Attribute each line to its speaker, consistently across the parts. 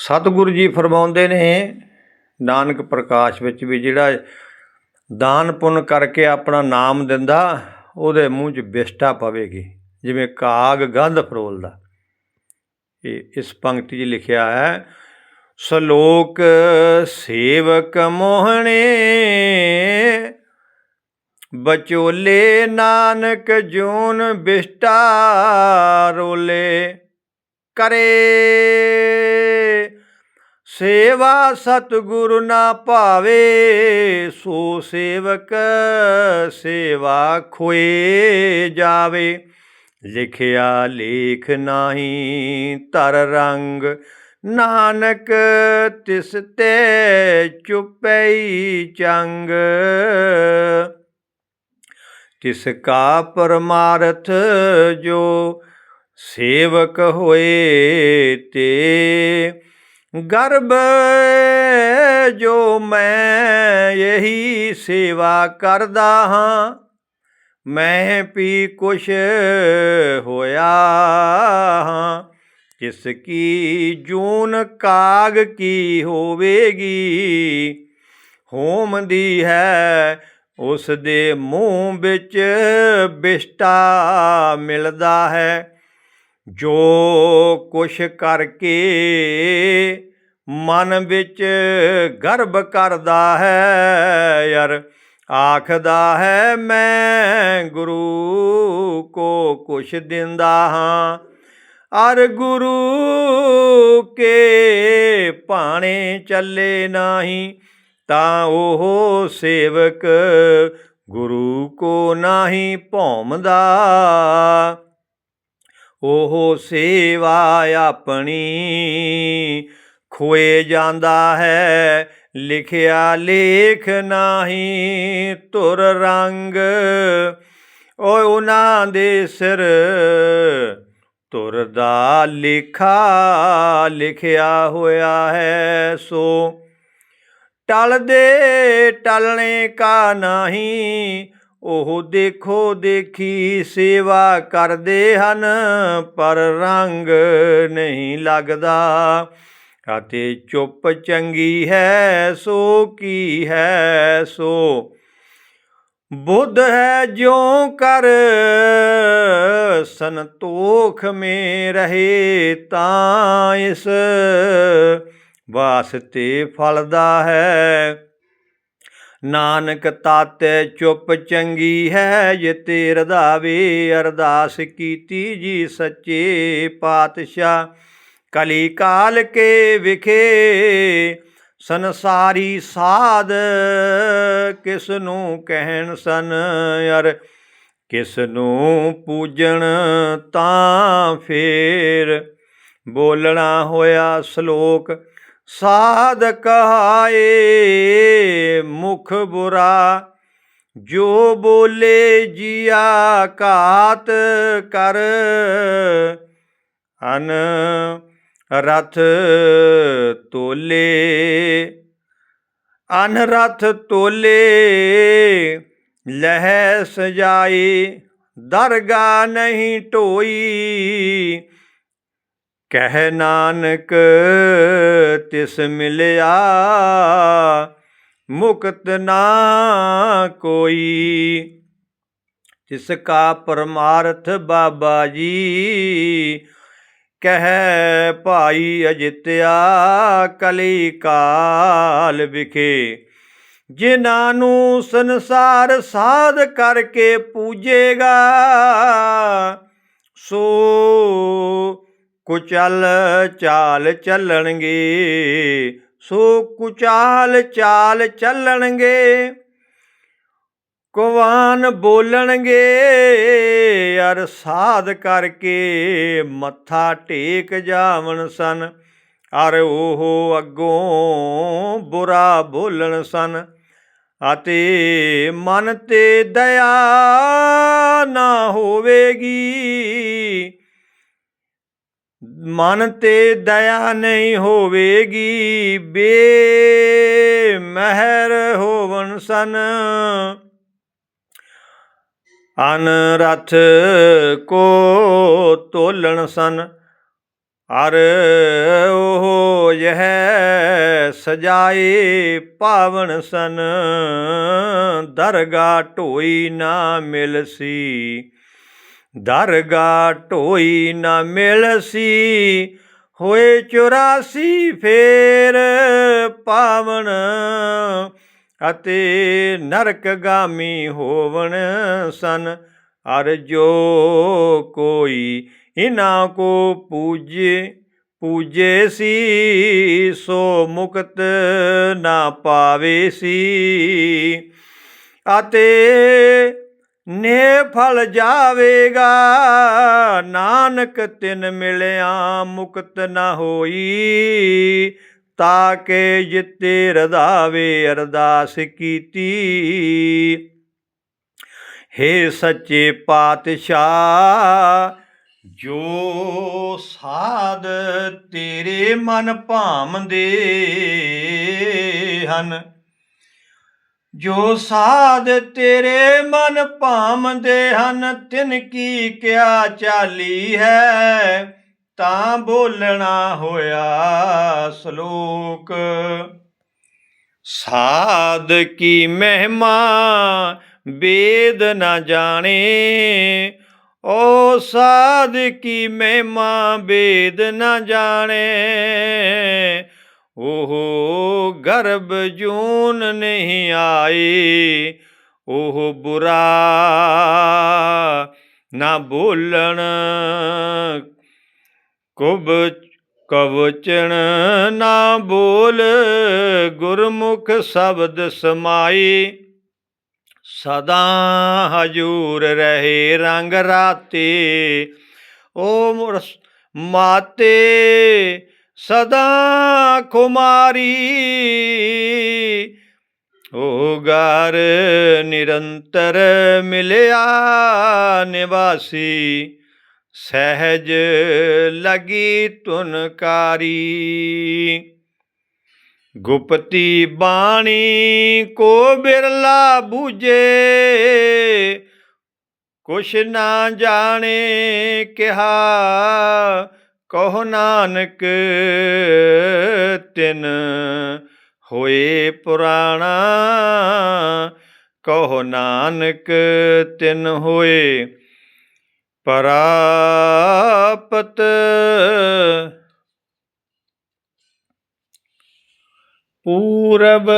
Speaker 1: ਸਤਿਗੁਰੂ ਜੀ ਫਰਮਾਉਂਦੇ ਨੇ, ਨਾਨਕ ਪ੍ਰਕਾਸ਼ ਵਿੱਚ ਵੀ ਜਿਹੜਾ ਦਾਨ ਪੁੰਨ ਕਰਕੇ ਆਪਣਾ ਨਾਮ ਦਿੰਦਾ, ਉਹਦੇ ਮੂੰਹ 'ਚ ਬਿਸ਼ਟਾ ਪਵੇਗੀ, ਜਿਵੇਂ ਕਾਗ ਗੰਧ ਫਰੋਲਦਾ। ਇਹ ਇਸ ਪੰਕਤੀ 'ਚ ਲਿਖਿਆ ਹੈ, ਸ਼ਲੋਕ ਸੇਵਕ ਮੋਹਣੇ, ਬਚੋਲੇ ਨਾਨਕ ਜੂਨ ਬਿਸ਼ਟਾ ਰੋਲੇ ਕਰੇ। ਸੇਵਾ ਸਤਿਗੁਰੂ ਨਾ ਭਾਵੇ, ਸੋ ਸੇਵਕ ਸੇਵਾ ਖੋਏ ਜਾਵੇ। ਲਿਖਿਆ ਲੇਖ ਨਾਹੀ ਤਰ ਰੰਗ, ਨਾਨਕ ਤਿਸ ਤੇ ਚੁਪਈ ਚੰਗ। ਤਿਸ ਕਾ ਪਰਮਾਰਥ ਜੋ ਸੇਵਕ ਹੋਏ ਤੇ ਗਰਬ ਜੋ ਮੈਂ ਇਹੀ ਸੇਵਾ ਕਰਦਾ ਹਾਂ। ਮੈਂ ਵੀ ਕੁਛ ਹੋਇਆ ਹਾਂ। ਜਿਸ ਕੀ ਜੂਨ ਕਾਗ ਕੀ ਹੋਵੇਗੀ ਹੋਮ ਦੀ ਹੈ ਉਸ ਦੇ ਮੂੰਹ ਵਿੱਚ ਬਿਸ਼ਟਾ ਮਿਲਦਾ ਹੈ। ਜੋ ਕੁਛ ਕਰਕੇ ਮਨ ਵਿੱਚ ਗਰਭ ਕਰਦਾ ਹੈ, ਯਾਰ ਆਖਦਾ ਹੈ, ਮੈਂ ਗੁਰੂ ਕੋ ਕੁਛ ਦਿੰਦਾ ਹਾਂ। ਅਰ ਗੁਰੂ ਕੇ ਭਾਣੇ ਚੱਲੇ ਨਹੀਂ, ਤਾਂ ਉਹ ਸੇਵਕ ਗੁਰੂ ਕੋ ਨਹੀਂ ਭੌਮਦਾ। ਉਹ ਸੇਵਾ ਆਪਣੀ ਖੋਏ ਜਾਂਦਾ ਹੈ, ਲਿਖਿਆ ਲੇਖ ਨਹੀਂ ਤੁਰ ਰੰਗ। ਓਏ ਉਹਨਾਂ ਦੇ ਸਿਰ ਤੁਰ ਦਾ ਲੇਖਾ ਲਿਖਿਆ ਹੋਇਆ ਹੈ ਸੋ। ਟਲਦੇ ਟਲਣੇ ਕਾ ਨਹੀਂ ਉਹ ਦੇਖੋ ਦੇਖੀ ਸੇਵਾ ਕਰਦੇ ਹਨ, ਪਰ ਰੰਗ ਨਹੀਂ ਲੱਗਦਾ। ਅਤੇ ਚੁੱਪ ਚੰਗੀ ਹੈ, ਸੋ ਕੀ ਹੈ, ਸੋ ਬੁੱਧ ਹੈ ਜਿਉ ਕਰ। ਸੰਤੋਖ ਮੇ ਰਹੇ ਤਾਂ ਇਸ ਵਾਸਤੇ ਫਲਦਾ ਹੈ। ਨਾਨਕ ਤਾਤੇ ਚੁੱਪ ਚੰਗੀ ਹੈ ਜਿਤੇ ਰਧਾਵੇ ਅਰਦਾਸ ਕੀਤੀ ਜੀ ਸੱਚੇ ਪਾਤਸ਼ਾਹ। ਕਲੀ ਕਾਲ ਕੇ ਵਿਖੇ, ਸੰਸਾਰੀ ਸਾਧ ਕਿਸ ਨੂੰ ਕਹਿਣ ਸਨ? ਅਰ ਕਿਸ ਨੂੰ ਪੂਜਣ ਤਾਂ ਫੇਰ? ਬੋਲਣਾ ਹੋਇਆ ਸ਼ਲੋਕ ਸਾਧ ਕਹਾਏ ਮੁਖ ਬੁਰਾ, ਜੋ ਬੋਲੇ ਜੀਆ ਘਾਤ ਕਰ। ਅਨ ਰਥ ਤੋਲੇ, ਅਨ ਰਥ ਤੋਲੇ ਲਹਿ ਸਜਾਈ ਦਰਗਾ ਨਹੀਂ ਢੋਈ ਕਹਿ ਨਾਨਕ, ਤਿਸ ਮਿਲਿਆ ਮੁਕਤ ਨਾ ਕੋਈ। ਤਿਸ ਕਾ ਪਰਮਾਰਥ ਬਾਬਾ ਜੀ ਕਹਿ ਭਾਈ ਅਜਿਤਿਆ ਕਲੀ ਕਾਲ ਵਿਖੇ, ਜਿਨ੍ਹਾਂ ਨੂੰ ਸੰਸਾਰ ਸਾਧ ਕਰਕੇ ਪੂਜੇਗਾ, ਸੋ ਕੁਚਲ ਚਾਲ ਚੱਲਣਗੇ ਸੋ ਕੁਚਾਲ ਚਾਲ ਚੱਲਣਗੇ। ਕੁਵਾਨ ਬੋਲਣਗੇ, ਅਰ ਸਾਧ ਕਰਕੇ ਮੱਥਾ ਟੇਕ ਜਾਵਣ ਸਨ। ਅਰ ਉਹ ਅੱਗੋਂ ਬੁਰਾ ਬੋਲਣ ਸਨ। ਅਤੇ ਮਨ ਤੇ ਦਇਆ ਨਾ ਹੋਵੇਗੀ। ਮਨ ਤੇ ਦਇਆ ਨਹੀਂ ਹੋਵੇਗੀ ਬੇ ਮਹਿਰ ਹੋਵਨ ਸਨ। ਅਨਰਥ ਕੋ ਤੋਲਣ ਸਨ ਅਰ ਉਹ ਹੈ ਸਜਾਏ ਪਾਵਨ ਸਨ। ਦਰਗਾ ਢੋਈ ਨਾ ਮਿਲਸੀ ਦਰਗਾ ਢੋਈ ਨਾ ਮਿਲਸੀ, ਹੋਏ 84 ਫੇਰ ਪਾਵਨ ਅਤੇ ਨਰਕ ਗਾਮੀ ਹੋਵਣ ਸਨ। ਅਰ ਜੋ ਕੋਈ ਇਨਾ ਕੋ ਪੂਜੇ ਪੂਜੇ ਸੀ, ਸੋ ਮੁਕਤ ਨਾ ਪਾਵੇ ਸੀ। ਅਤੇ ਨੇ ਫਲ ਜਾਵੇਗਾ। ਨਾਨਕ ਤਿਨ ਮਿਲਿਆ, ਮੁਕਤ ਨਾ ਹੋਈ। ਤਾਕੇ ਜਿਤੇ ਰਧਾਵੇ, ਅਰਦਾਸ ਕੀਤੀ। ਹੇ ਸੱਚੇ ਪਾਤਸ਼ਾਹ, ਜੋ ਸਾਧ ਤੇਰੇ ਮਨ ਭਾਮਦੇ ਹਨ ਜੋ ਸਾਧ ਤੇਰੇ ਮਨ ਭਾਮਦੇ ਹਨ, ਤਿਨ ਕੀ ਕਿਆ ਚਾਲੀ ਹੈ, ਤਾਂ ਬੋਲਣਾ ਹੋਇਆ ਸ਼ਲੋਕ। ਸਾਧ ਕੀ ਮਹਿਮਾ ਵੇਦ ਨਾ ਜਾਣੇ, ਓ ਸਾਧ ਕੀ ਮਹਿਮਾ ਵੇਦ ਨਾ ਜਾਣੇ ਉਹ ਗਰਭ ਜੂਨ ਨਹੀਂ ਆਈ ਉਹ ਬੁਰਾ ਨਾ ਬੋਲਣ, ਕੁਬ ਕਵਚਨ ਨਾ ਬੋਲ, ਗੁਰਮੁਖ ਸ਼ਬਦ ਸਮਾਈ। ਸਦਾ ਹਜੂਰ ਰਹੇ ਰੰਗ ਰਾਤੇ, ਓ ਮਾਤੇ ਸਦਾ ਕੁਮਾਰੀ ਓ ਗਰ ਨਿਰੰਤਰ ਮਿਲਿਆ ਨਿਵਾਸੀ, ਸਹਿਜ ਲਗੀ ਤੁਨਕਾਰੀ ਗੁਪਤੀ ਬਾਣੀ ਕੋ ਬਿਰਲਾ ਬੂਝੇ, ਕੁਛ ਨਾ ਜਾਣੇ ਕਿਹਾ ਕਹੋ ਨਾਨਕ ਤਿਨ ਹੋਏ ਪੁਰਾਣਾ। ਕਹੋ ਨਾਨਕ ਤਿਨ ਹੋਏ ਪਰਾਪਤ। ਪੂਰਬ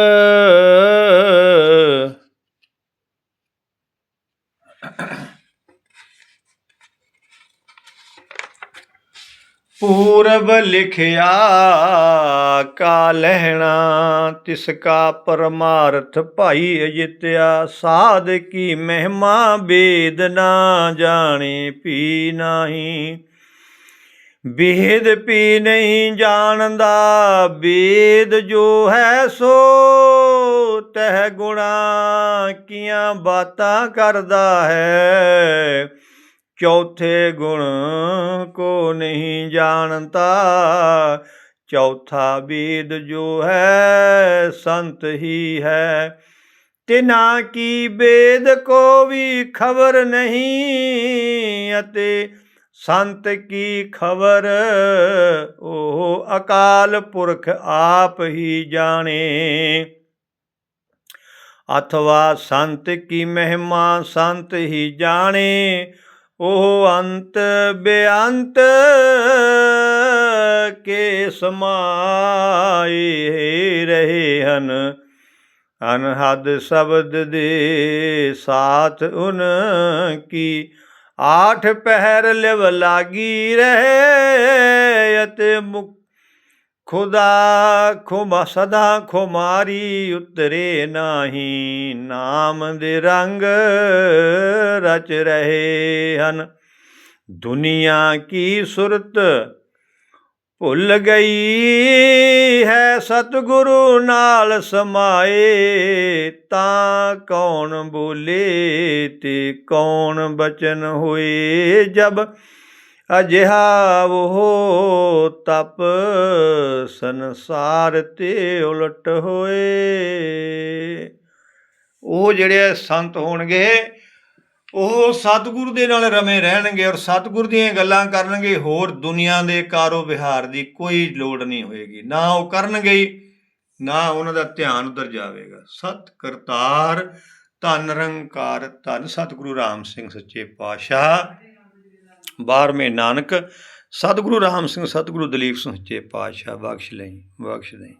Speaker 1: ਪੂਰਬ ਲਿਖਿਆ ਕਾ ਲਹਿਣਾ ਤਿਸ ਕਾ ਪਰਮਾਰਥ ਭਾਈ ਅਜਿਤਿਆ, ਸਾਧ ਕੀ ਮਹਿਮਾ ਵੇਦ ਨਾ ਜਾਣੇ ਪੀ ਨਾਹੀ। ਬੇਦ ਪੀ ਨਹੀਂ ਜਾਣਦਾ ਵੇਦ ਜੋ ਹੈ ਸੋ ਤਹ ਗੁਣਾ, ਕੀਆਂ ਬਾਤਾਂ ਕਰਦਾ ਹੈ। ਚੌਥੇ ਗੁਣ ਕੋ ਨਹੀਂ ਜਾਣਤਾ ਚੌਥਾ ਵੇਦ ਜੋ ਹੈ, ਸੰਤ ਹੀ ਹੈ। ਤਿਨਾ ਕੀ ਵੇਦ ਕੋ ਵੀ ਖਬਰ ਨਹੀਂ ਅਤੇ ਸੰਤ ਕੀ ਖਬਰ, ਉਹ ਅਕਾਲ ਪੁਰਖ ਆਪ ਹੀ ਜਾਣੇ। ਅਥਵਾ ਸੰਤ ਕੀ ਮਹਿਮਾ ਸੰਤ ਹੀ ਜਾਣੇ। ਉਹ ਅੰਤ ਬੇਅੰਤ ਕੇ ਸਮਾਏ ਰਹੇ ਹਨ। ਅਨਹਦ ਸ਼ਬਦ ਦੇ ਸਾਥ ਉਨ ਕੀ ਆਠ ਪਹਿਰ ਲਿਵ ਲਾਗੀ ਰਹੇ ਅਤੇ ਮੁਕ ਖੁਦਾ ਖੁਮਾ ਸਦਾ ਖੁਮਾਰੀ ਉਤਰੇ ਨਾਹੀ, ਨਾਮ ਦੇ ਰੰਗ ਰਚ ਰਹੇ ਹਨ। ਦੁਨੀਆ ਕੀ ਸੁਰਤ ਭੁੱਲ ਗਈ ਹੈ, ਸਤਿਗੁਰੂ ਨਾਲ ਸਮਾਏ, ਤਾਂ ਕੌਣ ਬੋਲੇ ਤੇ ਕੌਣ ਬਚਨ ਹੋਏ ਜਬ? ਅਜਿਹਾ ਉਹ ਤਪ ਸੰਸਾਰ ਤੇ ਉਲਟ ਹੋਏ। ਉਹ ਜਿਹੜੇ ਸੰਤ ਹੋਣਗੇ, ਉਹ ਸਤਿਗੁਰੂ ਦੇ ਨਾਲ ਰਮੇ ਰਹਿਣਗੇ ਔਰ ਸਤਿਗੁਰ ਦੀਆਂ ਗੱਲਾਂ ਕਰਨਗੇ, ਹੋਰ ਦੁਨੀਆ ਦੇ ਕਾਰੋ ਵਿਹਾਰ ਦੀ ਕੋਈ ਲੋੜ ਨਹੀਂ ਹੋਏਗੀ। ਨਾ ਉਹ ਕਰਨਗੇ ਨਾ ਉਹਨਾਂ ਦਾ ਧਿਆਨ ਉਧਰ ਜਾਵੇਗਾ। ਸਤ ਕਰਤਾਰ ਧੰਨ ਰੰਕਾਰ, ਧੰਨ ਸਤਿਗੁਰੂ ਰਾਮ ਸਿੰਘ ਸੱਚੇ ਪਾਤਸ਼ਾਹ। 12ਵੇਂ ਨਾਨਕ ਸਤਿਗੁਰੂ ਰਾਮ ਸਿੰਘ ਸਤਿਗੁਰੂ ਦਲੀਪ ਸਿੰਘ ਪਾਤਸ਼ਾਹ ਬਖਸ਼ ਲਈ ਬਖਸ਼ ਲਈ